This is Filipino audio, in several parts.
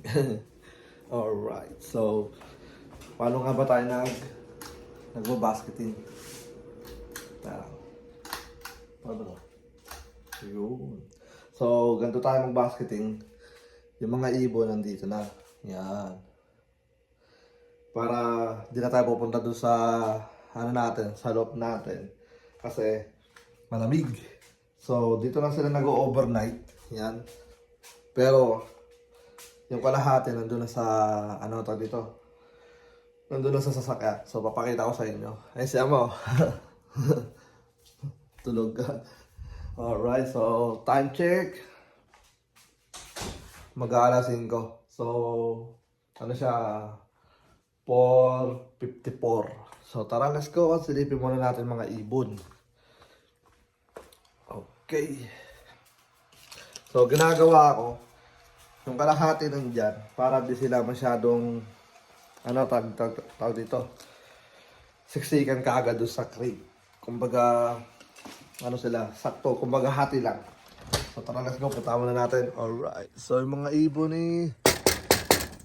morning. Alright, so, paano nga ba tayo nag, nagbabasketing? Tara. Paano ba? Yun. So, ganito tayo mag-basketing. Yung mga ibon nandito na. Yan. Para di na tayo pupunta doon sa ano natin, sa loob natin. Kasi malamig. So, dito lang sila nag-overnight. Yan. Pero, yung kalahati nandun na sa, ano tawag dito? Nandun na sa sasakyan. So, papakita ko sa inyo. Ay, siya mo. Tulog ka. Alright, so, time check. Mag-aalas 5. So, ano siya? 4.54. So, tara, let's go. Silipin muna natin mga ibon. Okay. So, ginagawa ko, yung kalahati ng dyan, para di sila masyadong, ano, tag, tag, tag dito, siksikan ka agad doon sa crate. Kumbaga, ano sila, sakto, kumbaga hati lang. So tara, let's go, punta muna natin. Alright, so yung mga ibon ni,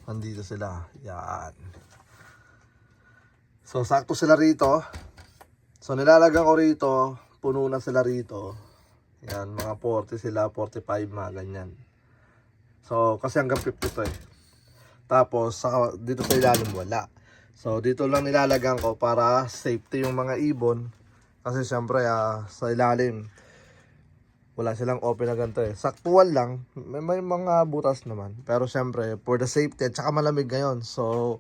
nandito sila, yan. So sakto sila rito. So nilalagyan ko rito, puno na sila rito. Yan, mga 40 sila, 45, mga ganyan. So, kasi hanggang 50 to eh. Tapos, saka, dito sa ilalim wala. So, dito lang nilalagyan ko para safety yung mga ibon. Kasi syempre, ah, sa ilalim, wala silang open na ganito eh. Saktuan lang, may, may mga butas naman. Pero syempre, for the safety, at saka malamig ngayon. So,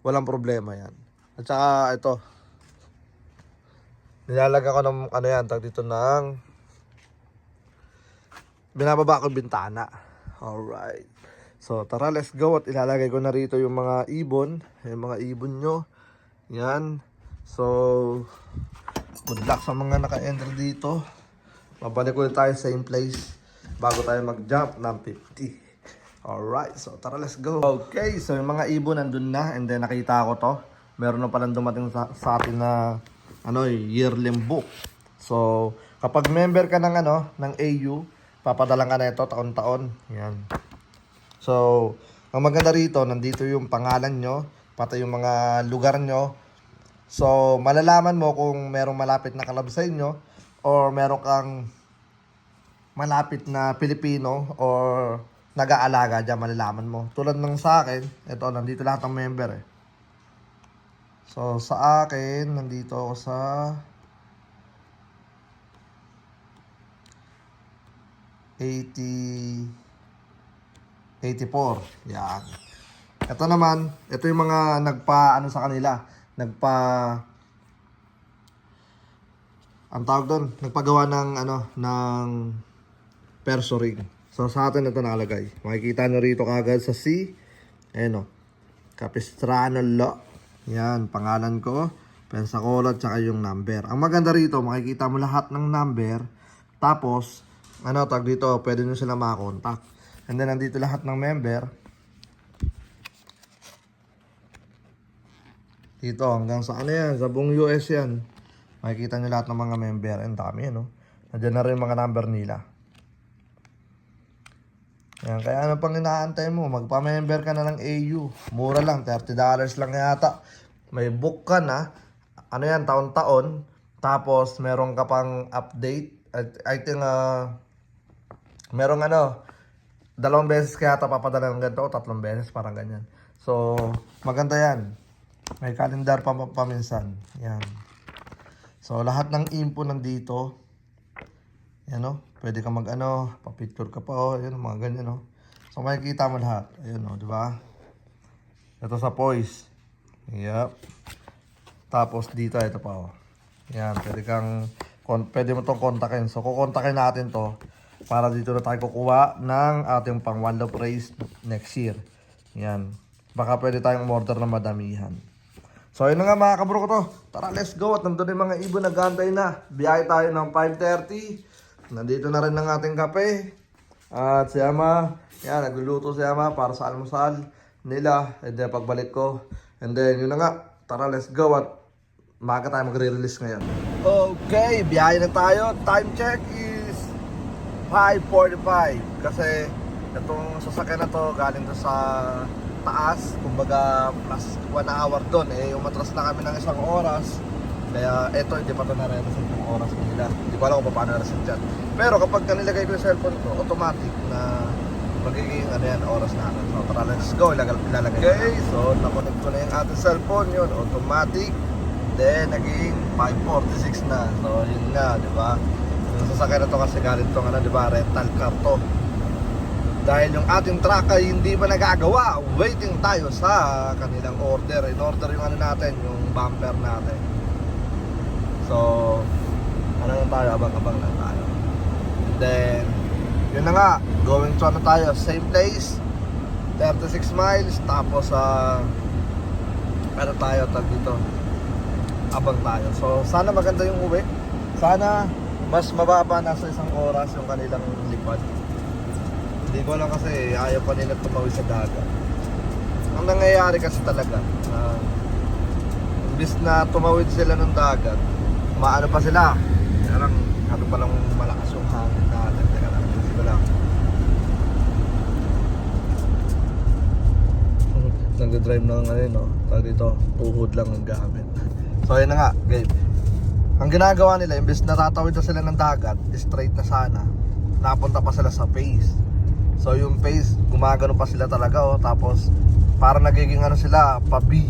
walang problema yan. At saka, ito, nilalagyan ko ng, ano yan, tag dito ng, binababa ko yung bintana. Alright. So, tara, let's go. At ilalagay ko na rito yung mga ibon. Yung mga ibon nyo. Yan. So, good luck sa mga naka-enter dito. Mabalik ulit tayo sa same place bago tayo mag-jump ng 50. Alright, so tara, let's go. Okay, so yung mga ibon nandun na and then nakita ko to. Meron na palang dumating sa, sa atin na ano, yearly book. So, kapag member ka ng ano, ng AU, papadalang ka na ito taon-taon. Yan. So, ang maganda rito, nandito yung pangalan nyo, pati yung mga lugar nyo. So, malalaman mo kung merong malapit na kalab sa inyo or meron kang malapit na Pilipino or nag-aalaga dyan, malalaman mo. Tulad ng sa akin, ito, nandito lahat ng member eh. So, sa akin, nandito ako sa... Eighty... 84. Yan. Ito naman, ito yung mga nagpa, ano sa kanila, nagpa, ang tawag doon, nagpagawa ng, ano, ng perso ring. So, sa atin ito nakalagay. Makikita nyo rito kagad sa C. Ayan o. Capistrano Law. Yan, pangalan ko. Pensacola, tsaka yung number. Ang maganda rito, makikita mo lahat ng number. Tapos, ano, tag dito, pwede nyo sila makakontakt. And then, nandito lahat ng member. Dito, hanggang sa ano yan, sa buong US yan. Makikita nyo lahat ng mga member. Ang dami, no? Nandiyan na rin mga number nila. Yan, kaya ano pang inaantay mo? Magpa-member ka na ng AU. Mura lang, $30 lang yata. May book ka na. Ano yan, taon-taon. Tapos, meron ka pang update. I, I think, uh, merong ano, dalawang beses kaya ata papadala ng ganito o tatlong beses, parang ganyan. So, maganda yan. May calendar pa paminsan. Yan. So, lahat ng info nandito. Yan o. Pwede ka mag ano, pa-picture ka pa o. Yan, mga ganyan o. So, makikita mo lahat. Ayan o, di ba? Ito sa poise. Yep. Tapos dito, ito pa o. Yan, pwede kang, pwede mo tong kontakin. So, kukontakin natin to para dito na tayo kukuha ng ating pang one love race next year. Yan. Baka pwede tayong order na madamihan. So, yun na nga mga kabro ko to. Tara, let's go. At nandun yung mga ibon nagantay na. Biyahe tayo ng 5.30. Nandito na rin ang ating kape. At si Ama, yan, nagluluto si Ama para sa almusal nila. And then, pagbalik ko. And then, yun na nga. Tara, let's go. At maaga tayo magre-release ngayon. Okay, biyahe na tayo. Time check is 5.45. Kasi, Itong sasakyan na to galing to sa taas, kumbaga plus 1 hour doon. Eh, umatras na kami ng isang oras. Kaya eto, hindi pa to na-reset yung oras nila. Hindi ko alam kung paano na-reset dyan. Pero kapag ka nilagay ko yung cellphone ko, automatic na magiging ano yan, oras natin. So tara, let's go. Ilalagay, ilalagay. Okay, so nakonect ko na yung ating cellphone yun. Automatic. Then, naging 546 na. So, yun nga, di ba? Sasakyan na to kasi galing to, ano, di ba? Rental car to. Dahil yung ating truck ay hindi pa nagagawa, waiting tayo sa kanilang order. In order yung ano natin, yung bumper natin. So, ano na tayo, abang-abang na tayo. And then, yun na nga, going to ano tayo, same place, 36 miles, tapos sa, ano tayo, tag dito, abang tayo. So, sana maganda yung uwi. Sana, mas mababa nasa isang oras yung kanilang lipad. Hindi ko lang kasi ayaw pa nila tumawid sa dagat. Ang nangyayari kasi talaga, na imbis na tumawid sila ng dagat, maano pa sila. Parang ano pa lang malakas yung hangin natin. Teka lang, ayusin ko lang. Nagdadrive na ng ano yun, no? Tawag dito, tuhod lang ang gamit. So ayun na nga, Gabe. Ang ginagawa nila, imbes na tatawid na sila ng dagat, straight na sana, napunta pa sila sa face. So yung face, gumagano pa sila talaga oh. Tapos para nagiging ano sila, pa-B.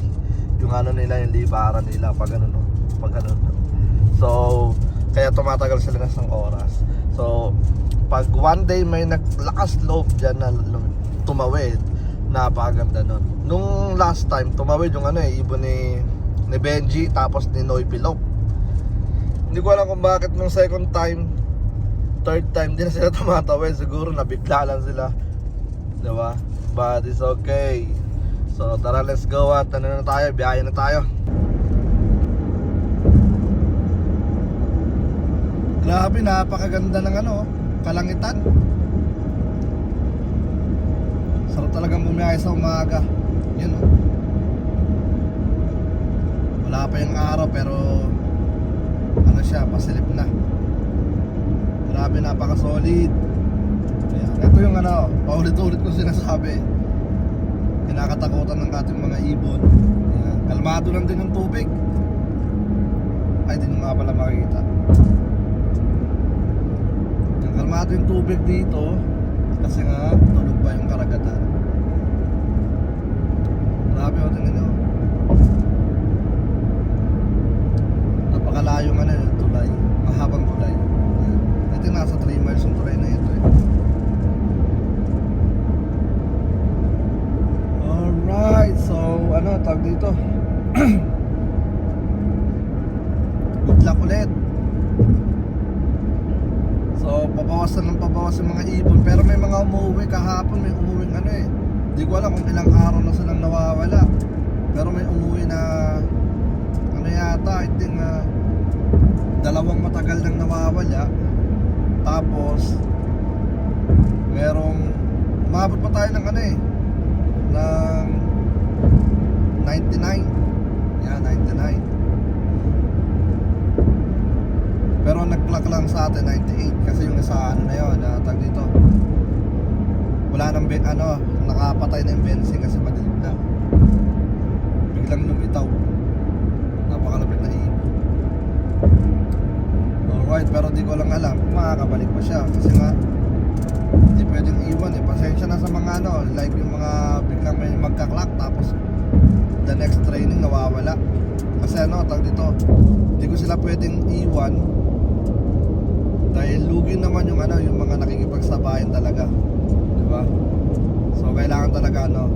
Yung ano nila, yung libaran nila pag ano no. Pag ano no. So kaya tumatagal sila ng isang oras. So pag one day may naglakas loob dyan na tumawid, napakaganda nun. Nung last time, tumawid yung ano eh, ibon ni, ni Benji tapos ni Noy Pilop. Hindi ko alam kung bakit nung second time third time din na sila tumatawid. Siguro nabigla lang sila. Diba? But it's okay. So tara let's go at ano na tayo? Biyahe na tayo. Grabe napakaganda ng ano kalangitan. Sarap talagang bumiyahe sa umaga. Yun oh. Wala pa yung araw pero ano siya pasilip na Grabe, napaka-solid. Ayan. Ito yung ano, paulit-ulit ko sinasabi. Kinakatakutan ng ating mga ibon. Ayan. Kalmado lang din yung tubig. Ay, di nyo nga pala makikita. Kalmado yung tubig dito. Kasi nga, tulog pa yung karagatan. Grabe, o, tingnan nyo. Napakalayo nga na yung tulay. Mahabang tulay. Ito nasa 3 miles yung tulay na ito eh. Alright, so ano, tag dito. Good luck ulit. So, pabawasan ng pabawas yung mga ibon. Pero may mga umuwi kahapon, may umuwing ano eh. Hindi ko alam kung ilang araw na silang nawawala. Pero may umuwi na ano yata, I think ah, dalawang matagal nang nawawala. Tapos merong umabot pa tayo ng ano eh ng 99. Yeah, 99. Pero nag-clock lang sa atin 98 kasi yung sa ano na yun, na tag dito. Wala nang ano, nakapatay na yung benzene kasi madilim na. Biglang lumitaw. Napakalapit na ibon. Alright, pero di ko lang alam kung makakabalik pa siya kasi nga hindi pwedeng iwan eh. Pasensya na sa mga ano, like yung mga biglang may magka-clock tapos the next training nawawala. Kasi ano, tag dito, hindi ko sila pwedeng iwan dahil lugi naman yung ano, yung mga nakikipagsabayan talaga. Di ba? So kailangan talaga ano,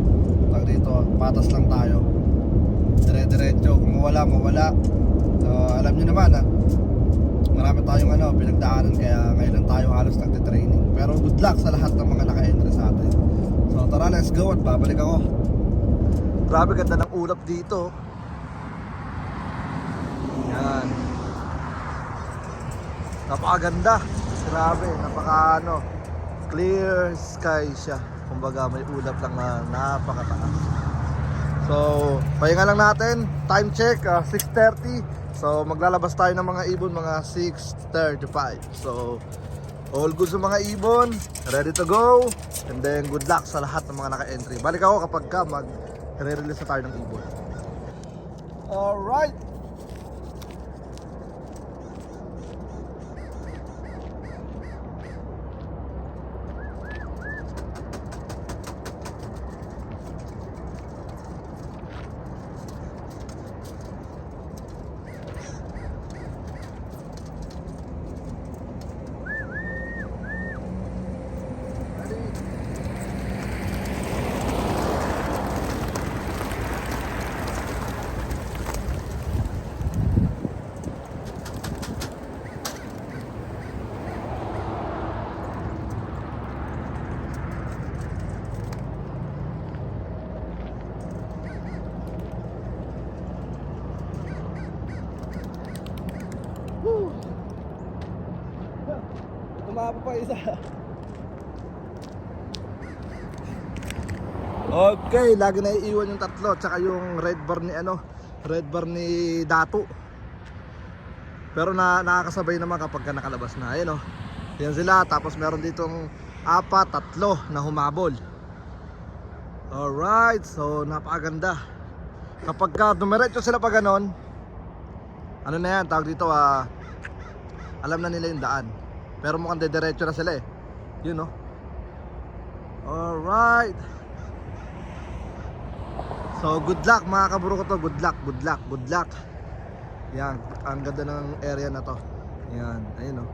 tag dito, patas lang tayo. Dire-diretso, kung mawala, mawala. So, alam niyo naman ah, marami tayong ano, pinagdaanan kaya ngayon lang tayo halos nagte-training. Pero good luck sa lahat ng mga naka-entry sa atin. So tara, let's go at babalik ako. Grabe ganda ng ulap dito. Yan. Napakaganda. Grabe, napaka ano, clear sky siya. Kumbaga may ulap lang na napakataas. So, pahinga lang natin. Time check, ah, 6.30. So, maglalabas tayo ng mga ibon mga 6.35. So, All good sa mga ibon, ready to go. And then good luck sa lahat ng mga naka-entry. Balik ako kapag ka mag re-release na tayo ng ibon. Alright. Pa isa. Okay, lagi na iiwan yung tatlo tsaka yung red bar ni ano, red bar ni Dato. Pero na nakakasabay naman kapag ka nakalabas na. Ayun oh. Yan sila tapos meron ditong apat, tatlo na humabol. Alright, so napakaganda. Kapag ka dumiretso sila pa ganon, ano na yan, tawag dito ah, alam na nila yung daan. Pero mukhang dediretso na sila eh. Yun no. Alright. So good luck mga kaburo ko to. Good luck, good luck, good luck. Yan, ang ganda ng area na to. Yan, ayun no.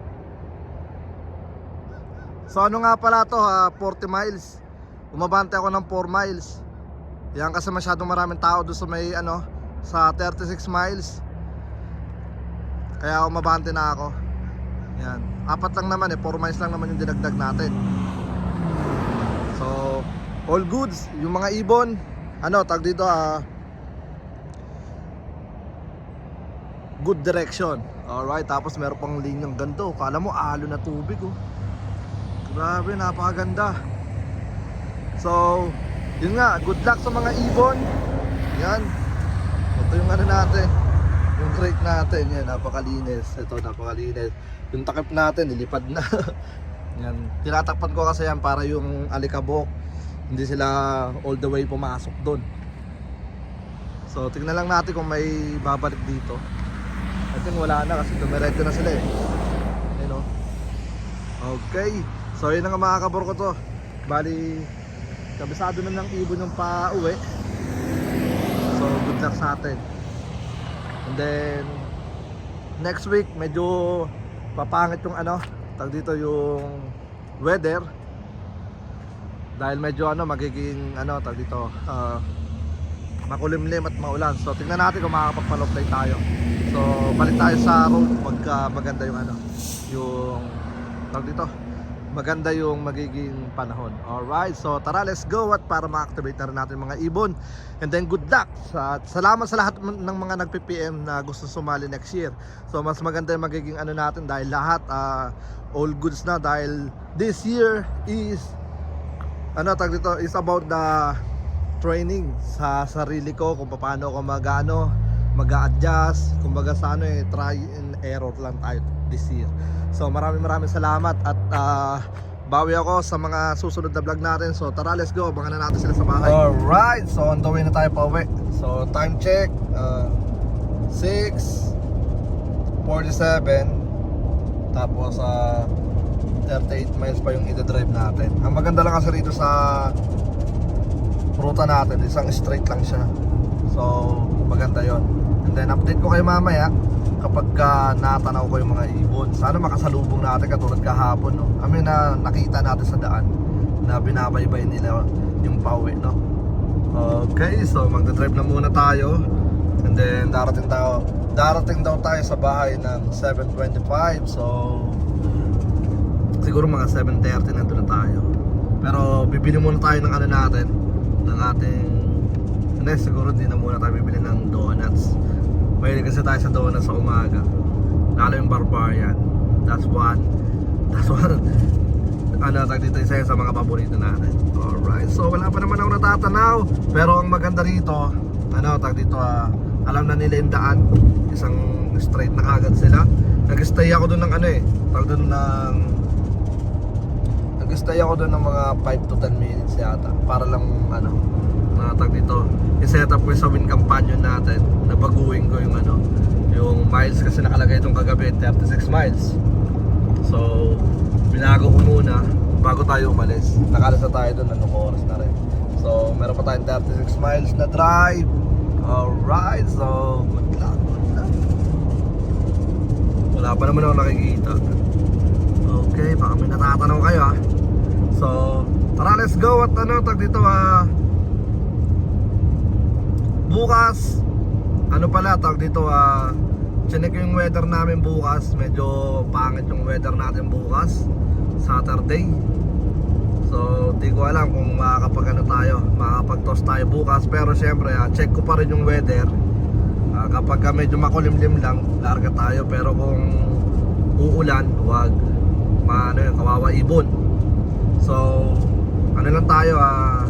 So ano nga pala to ha, 40 miles. Umabante ako ng 4 miles. Yan kasi masyadong maraming tao doon sa may ano, sa 36 miles. Kaya umabante na ako. Yan. Apat lang naman eh, 4 miles lang naman yung dinagdag natin. So, all goods, yung mga ibon, ano, tag dito ah, good direction. Alright, tapos meron pang linyang ganito. Kala mo, alo na tubig oh. Grabe, napakaganda. So, yun nga, good luck sa mga ibon. Yan. Ito yung ano natin. Yung crate natin, yan, napakalinis. Ito, napakalinis. Yung takip natin, nilipad na. yan. Tinatakpan ko kasi yan para yung alikabok, hindi sila all the way pumasok doon. So, tingnan lang natin kung may babalik dito. I think wala na kasi dumiretso na sila eh. Ayun o. Okay. So, yun na nga mga kabor ko to. Bali, kabisado na ng ibon yung pa-uwi. So, good luck sa atin. And then next week medyo papangit yung ano, tag dito yung weather. Dahil medyo ano magiging ano tag dito ah, makulimlim at maulan. So tingnan natin kung makakapagpa-low tayo. So balik tayo sa road pagka maganda yung ano, yung tag dito maganda yung magiging panahon. Alright, so tara let's go at para ma-activate na rin natin mga ibon. And then good luck. Sa, salamat sa lahat ng mga nagpi-PM na gusto sumali next year. So mas maganda yung magiging ano natin dahil lahat ah, all goods na dahil this year is ano tag dito is about the training sa sarili ko kung paano ako mag-ano mag-adjust kumbaga sa ano eh try and error lang tayo this year. So maraming maraming salamat at ah, bawi ako sa mga susunod na vlog natin. So tara let's go. Abangan na natin sila sa bahay. Alright. So on the way na tayo pa uwi. So time check uh, 6 tapos ah 38 miles pa yung ida-drive natin. Ang maganda lang kasi rito sa ruta natin isang straight lang siya. So maganda yon and then update ko kayo mamaya kapag ka natanaw ko yung mga ibon. Sana makasalubong natin katulad kahapon no? I mean na nakita natin sa daan na binabaybay nila yung pauwi no? Okay so magdadrive na muna tayo. And then darating tayo darating daw tayo sa bahay ng 7.25 so siguro mga 7.30 nandun na tayo. Pero bibili muna tayo ng ano natin ng ating hindi siguro di na muna tayo bibili ng donuts mahilig kasi tayo sa donuts sa umaga. Lalo yung barbarian. That's one. That's one. Ano tag dito isa sa mga paborito natin. Alright. So wala pa naman ako natatanaw. Pero ang maganda rito ano tag dito ah, alam na nila yung daan. Isang straight na kagad sila. Nag-stay ako doon ng ano eh tag doon ng Nag-stay ako doon ng mga 5 to 10 minutes yata. Para lang, ano, natag dito. I-set up ko sa win companion natin. Nabaguhin ko yung ano, yung miles kasi nakalagay itong kagabi, 36 miles. So, binago ko muna bago tayo umalis. Nakalas na tayo doon, anong oras na rin. So, meron pa tayong 36 miles na drive. Alright, so good luck, good luck. Wala pa naman ako nakikita. Okay, baka may natatanong kayo ah. So, tara let's go at ano, tag dito ah. Bukas, ano pala, tag dito ah. Chinek yung weather namin bukas. Medyo pangit yung weather natin bukas. Saturday. So, di ko alam kung makakapag ano tayo, makakapag-toss tayo bukas. Pero syempre, ah, check ko pa rin yung weather. Ah, kapag ka medyo makulimlim lang, larga tayo. Pero kung uulan, wag maano yun, kawawa ibon. So, ano lang tayo, ah,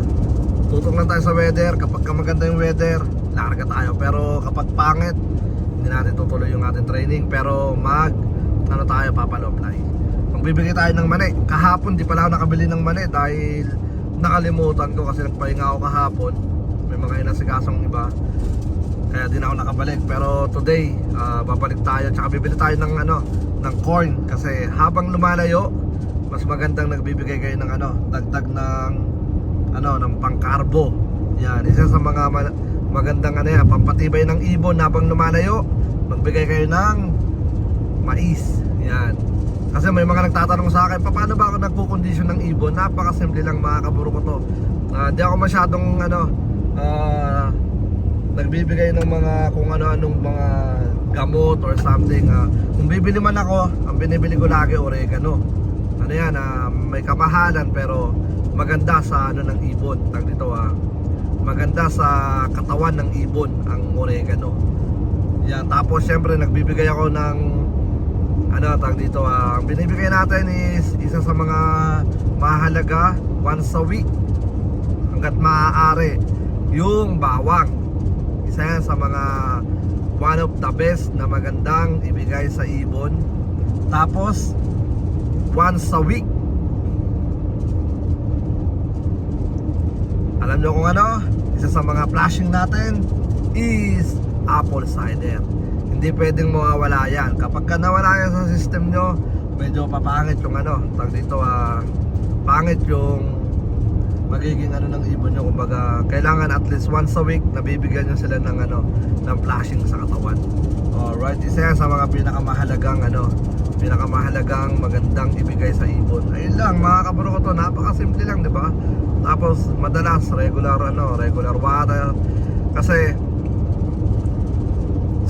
tutok lang tayo sa weather. Kapag ka maganda yung weather, larga tayo. Pero kapag pangit, hindi natin tutuloy yung ating training. Pero mag, ano tayo, papaloply. Magbibigay tayo ng mani. Kahapon di pala ako nakabili ng mani dahil nakalimutan ko kasi nagpahinga ako kahapon. May mga inasikasong iba. Kaya din ako nakabalik. Pero today, ah, babalik tayo. Tsaka bibili tayo ng ano, ng corn. Kasi habang lumalayo, mas magandang nagbibigay kayo ng ano, dagdag ng ano, ng pangkarbo. Yan, isa sa mga magandang ano yan, pampatibay ng ibon habang lumalayo. Magbigay kayo ng mais. Yan. Kasi may mga nagtatanong sa akin, paano ba ako nagpo-condition ng ibon? Napakasimple lang mga kaburo ko to. Ah, di ako masyadong ano, ah, nagbibigay ng mga kung ano-anong mga gamot or something. ah. kung bibili man ako, ang binibili ko lagi oregano. Ano yan, ah, may kamahalan pero maganda sa ano ng ibon. Tag dito ah, maganda sa katawan ng ibon ang oregano. Yan, tapos syempre nagbibigay ako ng ano tag dito ah, ang binibigay natin is isa sa mga mahalaga once a week hanggat maaari yung bawang. Isa yan sa mga one of the best na magandang ibigay sa ibon. Tapos once a week alam nyo kung ano isa sa mga flashing natin is apple cider. Hindi pwedeng mawawala yan. Kapag ka nawala yan sa system nyo medyo papangit yung ano tag dito ah pangit yung magiging ano ng ibon nyo. Kumbaga kailangan at least once a week nabibigyan nyo sila ng ano ng flashing sa katawan. Alright isa yan sa mga pinakamahalagang ano pinakamahalagang magandang ibigay sa ibon. Ayun lang mga kaburo ko to napakasimple lang di ba? Tapos madalas regular ano regular water. Kasi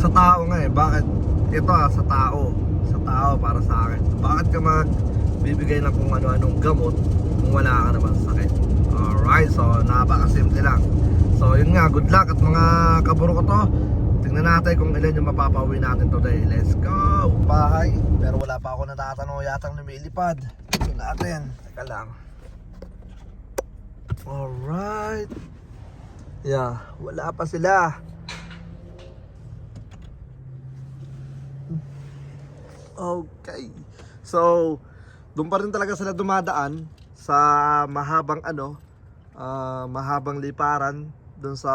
sa tao nga eh bakit? Ito ah sa tao. Sa tao para sa akin. Bakit ka magbibigay ng kung ano-anong gamot kung wala ka naman sakit? Alright so napakasimple lang. So yun nga good luck at mga kaburo ko to tingnan natin kung ilan yung mapapauwi natin today. Let's go! Bahay. Pero wala pa ako natatanong yatang lumilipad. Tingnan natin. Teka lang. Alright. Yeah wala pa sila. Okay. So, doon pa rin talaga sila dumadaan sa mahabang ano, ah, mahabang liparan doon sa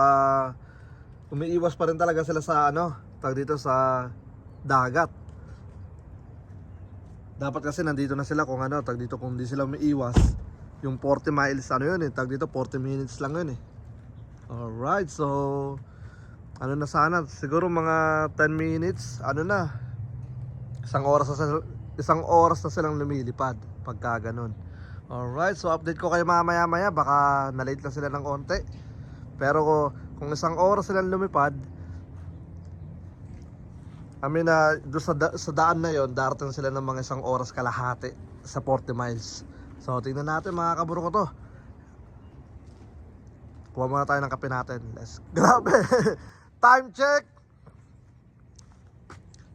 umiiwas pa rin talaga sila sa ano, tag dito sa dagat. Dapat kasi nandito na sila kung ano, tag dito kung di sila umiiwas. Yung 40 miles ano yun eh, tag dito 40 minutes lang yun eh. Alright, so ano na sana, siguro mga 10 minutes, ano na, isang oras na sila, isang oras na silang lumilipad pagka ganun. Alright, so update ko kayo mamaya maya baka na-late lang sila ng konti. Pero kung isang oras silang lumipad, I mean doon sa, da- sa daan na yon darating sila ng mga isang oras kalahati sa 40 miles. So tingnan natin mga kaburo ko to. Kuha muna tayo ng kape natin. Let's Grabe! Time check!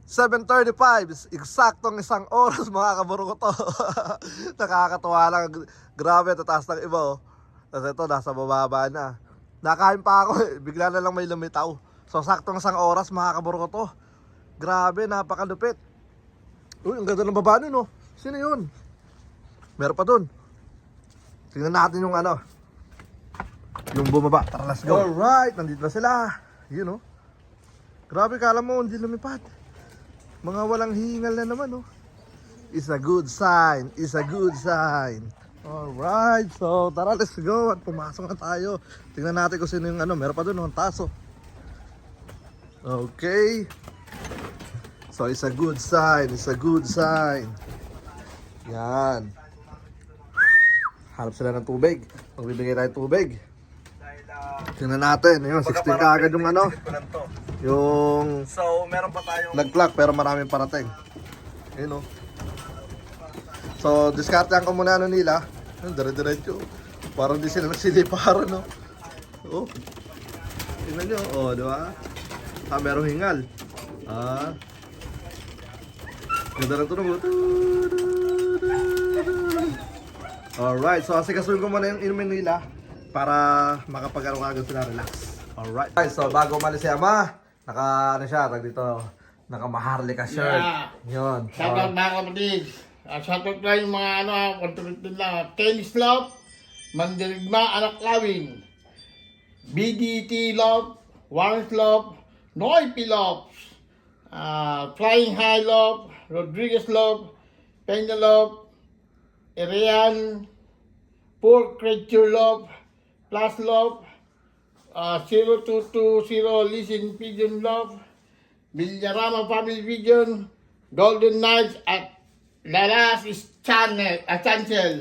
7.35, eksaktong isang oras mga kaburo ko to. Nakakatuwa lang. Grabe, tataas ng iba oh. Tapos ito, nasa bababa na. Nakain pa ako eh. Bigla na lang may lumitaw. So, saktong isang oras mga kaburo ko to. Grabe, napakalupit. Uy, ang ganda ng baba nun oh. Sino yun? Meron pa dun. tingnan natin yung ano. Yung bumaba. Tara, let's go. Alright, nandito na sila. Yun oh. Grabe, kala mo, hindi lumipad. Mga walang hingal na naman oh. It's a good sign. It's a good sign. Alright, so tara, let's go. At pumasok na tayo. Tingnan natin kung sino yung ano. Meron pa doon, ang taso. Okay. So it's a good sign. It's a good sign. Yan. Hanap sila ng tubig. Magbibigay tayo tubig. Tingnan natin. Ayun, 16 ka agad yung ano. Yung So, meron pa tayong nag-clock pero maraming parating. Ayun oh. So, diskartehan ko muna ano nila. Ayun, dire-diretso. Parang di sila nagsiliparan, no? Oh. Tingnan nyo, oh, di ba? Ah, merong hingal. Ah. Ganda ng tunog. oh. Alright, so asikasuhin ko muna yung inumin nila para makapag-ano agad sila relax. Alright. Okay, so bago umalis si Ama, naka ano siya, tag dito, naka Maharlika shirt. Yeah. Yun. Shout out mga kapatid. Uh, shout out lang yung mga ano, ah, kontribute nila. Tennis Love, Mandirigma Anak Lawin, BDT Love, Warren Love, Noy P. Love, uh, Flying High Love, Rodriguez Love, Peña Love, Irian, Poor Creature Love, Plus Love, uh, 0220 Listen Pigeon Love, Villarama Family Vision, Golden Knights at Lalas is Channel, uh, Chancel.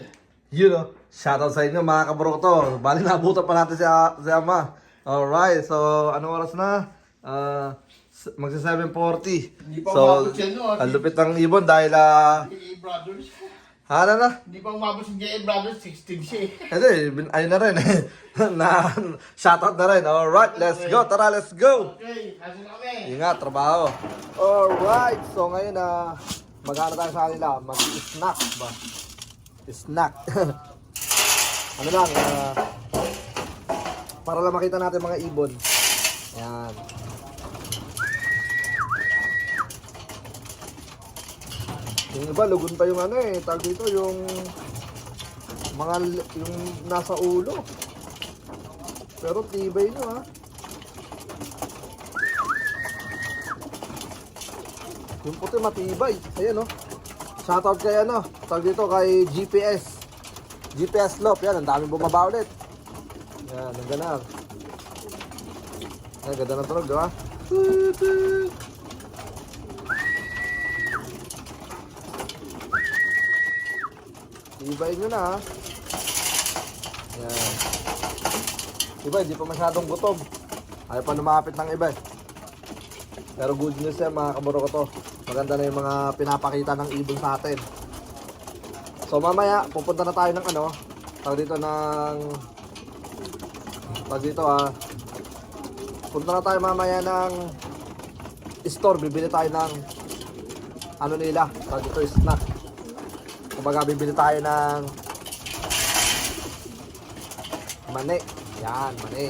Yun o. Shoutout sa inyo mga kabroto. Bali nabutan pa natin si, si Ama. Alright, so anong oras na? Uh, magsa 7.40. Hindi pa So, umabot siya noon. ang lupit ng ibon dahil ah, JA Brothers. ano na? Hindi pa umabot si JA Brothers, 16 siya. eh. Hindi, bin- ayun na rin. na, shoutout na rin. Alright, let's go. Tara, let's go. Okay, nasa na kami. Ingat, trabaho. Alright, so ngayon na magana tayo sa kanila. Mag-snack ba? Snack. ano lang, ah, para lang makita natin mga ibon. Ayan. Yung iba, lugon pa yung ano eh. Tag dito, yung mga, yung nasa ulo. Pero tibay nyo ha. Yung puti matibay. Ayan oh. Shoutout kay ano, tag dito kay GPS. GPS Lop, yan, ang daming bumaba ulit. Yan, ang ganap. Ay, ganda ng tunog, di ba? Tibay nyo na ha. Yan. Iba, hindi pa masyadong gutom. Ayaw pa lumapit ng iba eh. Pero good news yan mga kaburo ko to. Maganda na yung mga pinapakita ng ibon sa atin. So mamaya, pupunta na tayo ng ano, tawag dito ng, tawag dito ah, punta na tayo mamaya ng store, bibili tayo ng, ano nila, tawag dito snack. Kumbaga bibili tayo ng, mani. Yan, mani.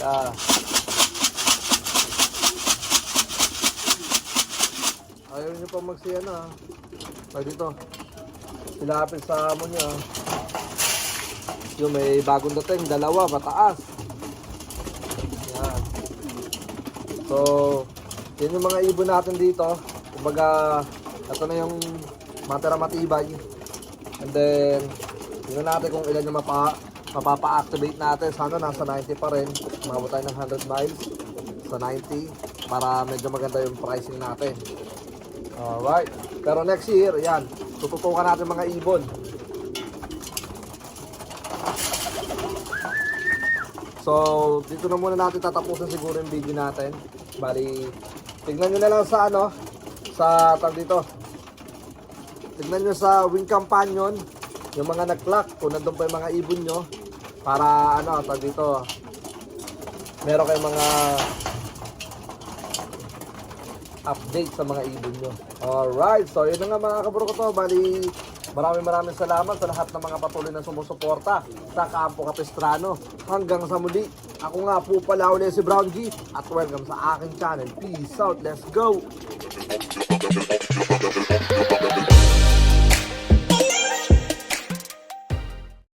Ah. Ayaw nyo pa magsiya na. Pag dito. Silapit sa amo nyo. ah. Yung may bagong dating, dalawa, mataas. Yan. So, yan yung mga ibon natin dito. Kumbaga, ito na yung matira matibay. And then, tingnan natin kung ilan yung mapa, mapapa-activate natin. Sana nasa 90 pa rin. Umabot tayo ng 100 miles sa 90 para medyo maganda yung pricing natin. Alright. Pero next year, yan. Tututukan natin mga ibon. So, dito na muna natin tatapusin siguro yung video natin. Bali, tignan nyo na lang sa ano, sa tag dito. Tignan nyo sa wing companion, yung mga nag-clock, kung nandun pa yung mga ibon nyo, para ano, tag dito, meron kayong mga update sa mga ibon nyo. Alright, so yun na nga mga kaburo ko to. Bali, maraming maraming salamat sa lahat ng mga patuloy na sumusuporta sa Campo Capistrano. Hanggang sa muli, ako nga po pala uli si Brown G at welcome sa aking channel. Peace out, let's go!